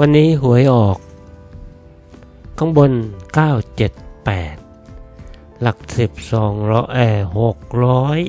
วันนี้หวยออก ข้างบน 978 หลักสิบสองร้อยแอหกร้อย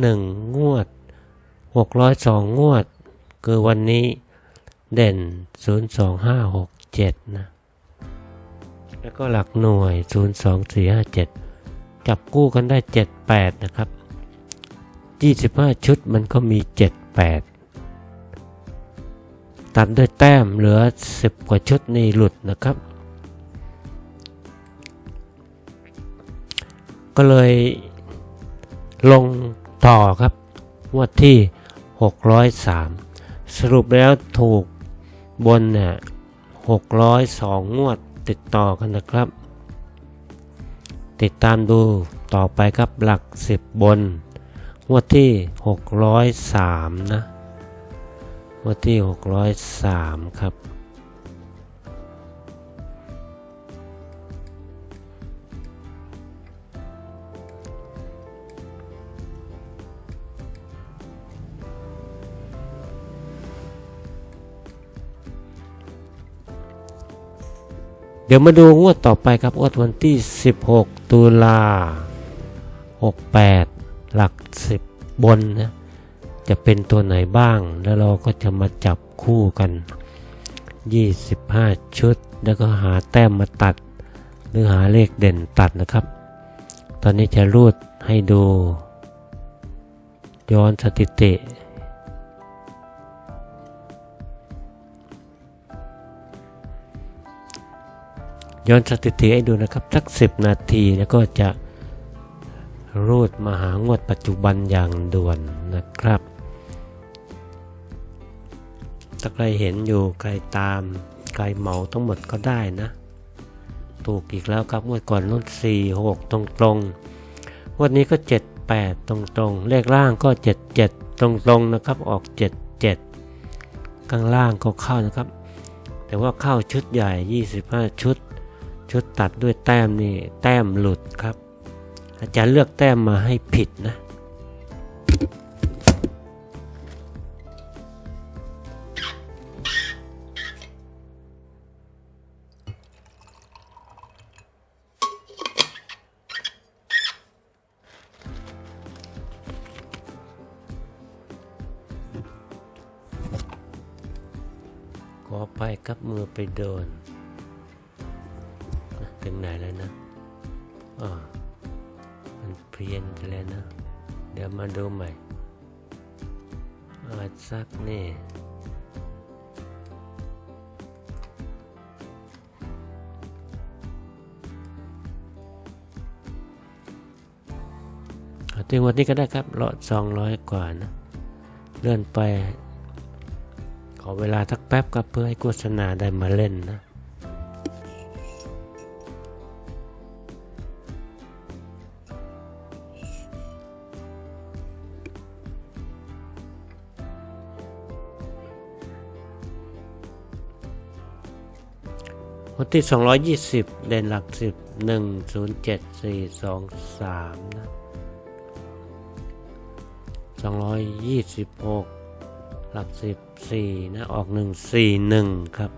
หนึ่งงวดหกร้อยสองงวด คือวันนี้เด่น 02567 นะ แล้วก็หลักหน่วย 02457 จับกู้กันได้ 78 นะครับ 25 ชุดมันก็มี 78 ตัดด้วยแต้มเหลือ 10 กว่าชุดนี่หลุดนะครับ ก็เลยลงต่อครับงวดที่ 603 สรุปแล้วถูกบนเนี่ย602 งวดติดต่อกันนะครับ ติดตามดูต่อไปครับหลัก 10 บนงวดที่ 603 นะ วดที่ 603 ครับ เดี๋ยวมาดูงวดต่อไปครับงวดวันที่ 16 ตุลา 68 หลัก 10 บนนะ จะเป็นตัวไหนบ้าง แล้วเราก็จะมาจับคู่กัน 25 ชุด แล้วก็หาแต้มมาตัด หรือหาเลขเด่นตัดนะครับ ตอนนี้จะรูดให้ดู ย้อนสถิติย้อนสถิติให้ดูนะครับสัก 10 นาทีแล้วก็จะรูดมาหางวดปัจจุบันอย่างด่วนนะครับ ถ้าใครเห็นอยู่ใครตาม ใครเหมาทั้งหมดก็ได้นะ ถูกอีกแล้วครับงวดก่อนรุ่น4 6 ตรงตรงวันนี้ก็ 7 8 ตรงตรงเลขล่างก็ 7 7 ตรงตรงนะครับ ออก 7 7 ข้างล่างก็เข้านะครับ แต่ว่าเข้าชุดใหญ่ 25 ชุด ชุดตัดด้วยแต้มนี่ แต้มหลุดครับ อาจารย์เลือกแต้มมาให้ผิดนะ ไปกับมือไปโดน ถึงไหนแล้วนะอ๋อมันเพี้ยนไปแล้วนะ เดี๋ยวมาดูใหม่อาสักนี่ถึงวันนี้ก็ได้ครับเลาะสองร้อยกว่านะ เลื่อนไป อเวลาทักแป๊บครับเพื่อให้โฆษณาได้มาเล่นนะวันที่ 220 เด่นหลัก 10 1 0 7 4 2 3 นะ 226 หลัก10 4นะออก1 4 1ครับ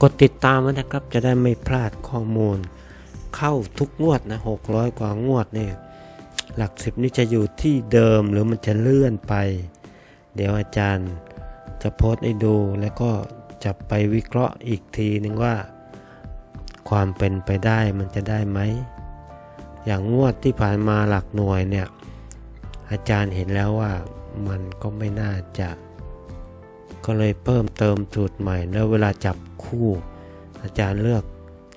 กดติดตามไว้นะครับจะได้ไม่พลาดข้อมูล เข้าทุกงวดนะ600กว่างวดเนี่ยหลัก10นี่จะอยู่ที่เดิมหรือมันจะเลื่อนไป เดี๋ยวอาจารย์จะโพสต์ให้ดูแล้วก็จะไปวิเคราะห์อีกทีนึงว่า ความเป็นไปได้มันจะได้ไหม อย่างงวดที่ผ่านมาหลักหน่วยเนี่ย อาจารย์เห็นแล้วว่ามันก็ไม่น่าจะ ก็เลยเพิ่มเติมสูตรใหม่ แล้วเวลาจับคู่ อาจารย์เลือก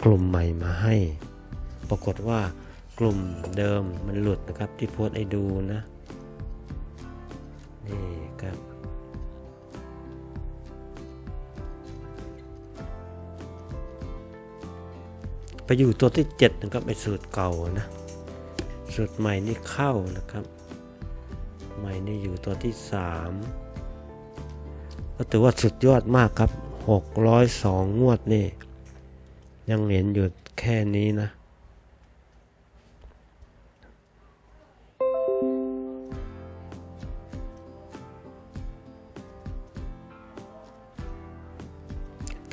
กลุ่มใหม่มาให้ ปรากฏว่ากลุ่มเดิมมันหลุดนะครับที่โพสต์ให้ดูนะ นี่ครับไปอยู่ตัวที่ 7 นะครับไอสูตรเก่านะ สูตรใหม่นี่เข้านะครับ ใหม่นี่อยู่ตัวที่ 3 ก็ถือว่าสุดยอดมากครับ 602 งวดนี่ ยังเห็นอยู่แค่นี้นะ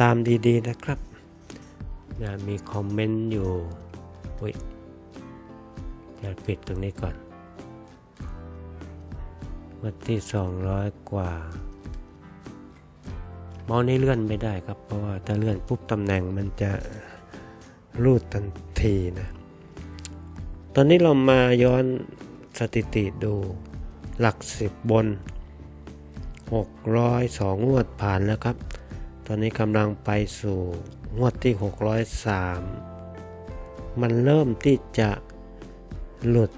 ตามดีๆนะครับมีคอมเมนต์อยู่อุ้ยจะปิดตรงนี้ก่อน วันที่ 200 กว่า เมาส์นี้เลื่อนไม่ได้ครับ เพราะว่าถ้าเลื่อนปุ๊บตำแหน่งมันจะรูดทันทีนะ ตอนนี้เรามาย้อนสถิติดูหลักสิบบน 602 งวดผ่านแล้วครับ ตอนนี้กำลังไปสู่งวดที่ 603 มันเริ่มที่จะหลุด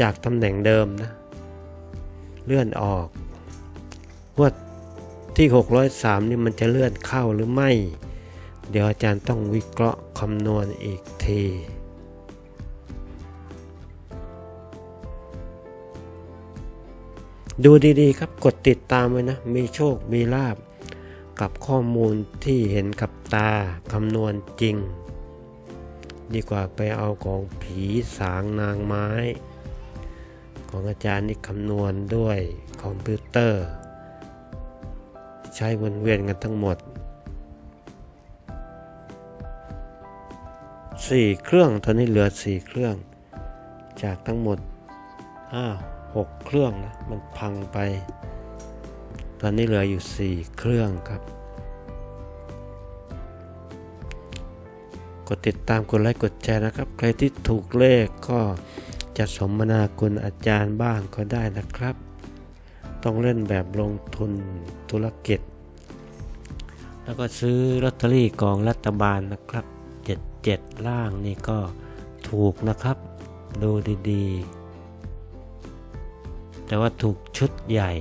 จากตำแหน่งเดิมนะ เลื่อนออกงวดที่ 603 นี่มันจะเลื่อนเข้าหรือไม่ เดี๋ยวอาจารย์ต้องวิเคราะห์คำนวณอีกทีดูดีๆครับกดติดตามไว้นะ มีโชคมีลาบกับข้อมูลที่เห็นกับตาคำนวณจริง ดีกว่าไปเอาของผีสางนางไม้ ของอาจารย์นี่คำนวณด้วยคอมพิวเตอร์ ใช้วนเวียนกันทั้งหมด 4 เครื่องตอนนี้เหลือ 4 เครื่อง จากทั้งหมดอ้าว6เครื่องนะมันพังไป ตอนนี้เหลืออยู่ 4 เครื่องครับ กดติดตามกดไลค์กดแชร์นะครับ ใครที่ถูกเลขก็ จะสมนาคุณอาจารย์บ้างก็ได้นะครับ ต้องเล่นแบบลงทุนธุรกิจ แล้วก็ซื้อลอตเตอรี่กองรัฐบาลนะครับ 77 ล่างนี่ก็ถูกนะครับ ดูดีๆ แต่ว่าถูกชุดใหญ่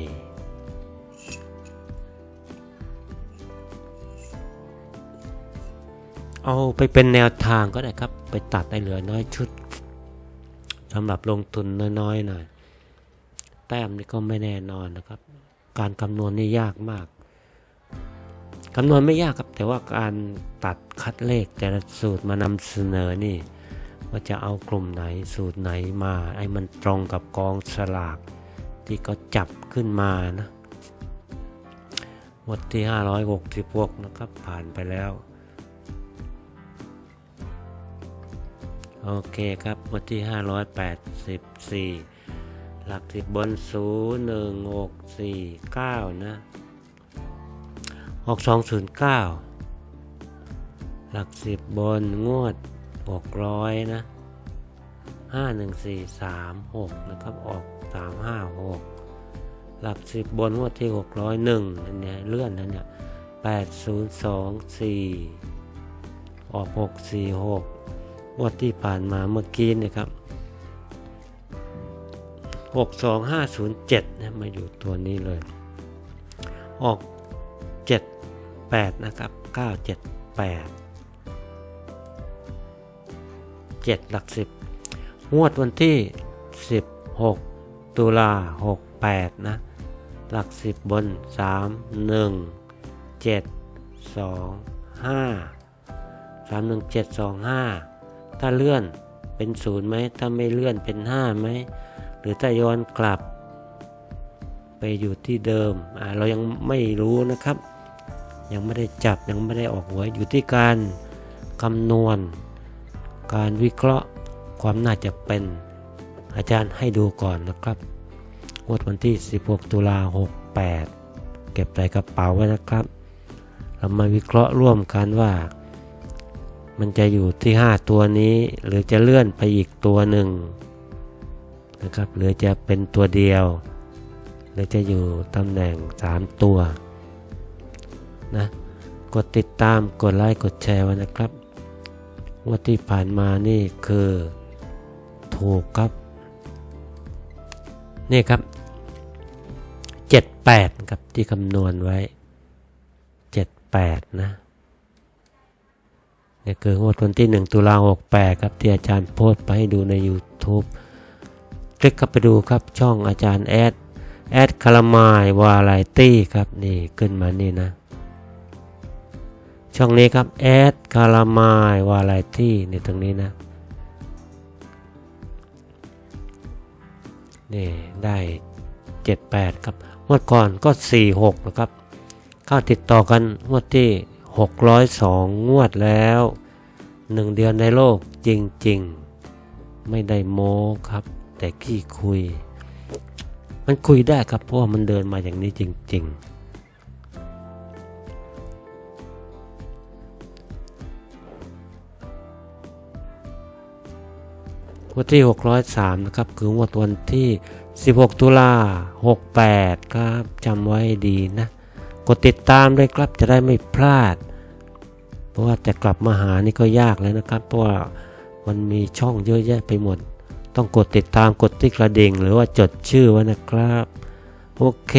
เอาไปเป็นแนวทางก็ได้ครับ ไปตัดได้เหลือน้อยชุดำหรับลงทุนน้อยๆหน่อยแต้มนี่ก็ไม่แน่นอนนะครับ การคำนวณนี่ยากมากคำนวณไม่ยากครับแต่ว่าการตัดคัดเลขแต่ละสูตรมานำเสนอนี่ ว่าจะเอากลุ่มไหนสูตรไหนมาไอ้มันตรงกับกองสลากที่ก็จับขึ้นมานะหมดที่ 566 นะครับ ผ่านไปแล้ว โอเคครับหมดที่ 584 หลักสิบบน 0 1 6 4 9 นะ 6209 หลักสิบบนงวด 600 นะ 51436 นะครับ ออก 356 หลักสิบบนงวดที่ 601อันเนี้ยเลื่อนนั่นเนี่ย8024 ออก 646 งวดที่ผ่านมาเมื่อกี้นี่ยครับ 62507นะมาอยู่ตัวนี้เลย ออก 78 นะครับ 978 7 หลัก 10 งวดวันที่ 16 ตุลา 68 นะ หลัก 10 บน 3 1 7 2 5 3 1 7 2 5 ถ้าเลื่อนเป็นศูนย์ไหมถ้าไม่เลื่อนเป็น5ไหมหรือถ้าย้อนกลับ ไปอยู่ที่เดิมอ่าเรายังไม่รู้นะครับ ยังไม่ได้จับยังไม่ได้ออกหวยอยู่ที่การคำนวณ การวิเคราะห์ความน่าจะเป็นอาจารย์ให้ดูก่อนนะครับงวดวันที่ 16 ตุลา68 เก็บใส่กระเป๋าไว้นะครับ เรามาวิเคราะห์ร่วมกันว่า มันจะอยู่ที่ 5 ตัวนี้ หรือจะเลื่อนไปอีกตัวหนึ่งนะครับหรือจะเป็นตัวเดียว หรือจะอยู่ตำแหน่ง 3 ตัวนะกดติดตามกดไลค์กดแชร์ไว้นะครับว่าที่ผ่านมานี่คือถูกครับ นี่ครับ 78 ครับที่คำนวณไว้ 78 นะ นี่คืองวดวันที่ 1 ตุลา68ครับที่อาจารย์โพสต์ไปให้ดูใน YouTube คลิกเข้าไปดูครับช่องอาจารย์แอดแอดคารามายวาไรตี้ครับนี่ขึ้นมานี่นะ ช่องนี้ครับแอดคารามายวาไรตี้ในตรงนี้นะนี่ได้ 78 ครับเมื่อก่อนก็ 46 นะครับ เข้าติดต่อกันงวดที่ 602 งวดแล้วหนึ่งเดือนในโลกจริงๆ ไม่ได้โม้ครับ แต่ขี้คุย มันคุยได้ครับ เพราะว่ามันเดินมาอย่างนี้จริงๆงวดที่ 603 นะครับ คืองวดวันที่ 16 ตุลา68 ครับจำไว้ดีนะ กดติดตามด้วยครับจะได้ไม่พลาด เพราะว่าจะกลับมาหานี่ก็ยากแล้วนะครับ เพราะว่ามันมีช่องเยอะแยะไปหมด ต้องกดติดตามกดที่กระดิ่ง หรือว่าจดชื่อไว้นะครับ โอเค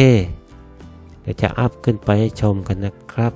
เดี๋ยวจะอัพขึ้นไปให้ชมกันนะครับ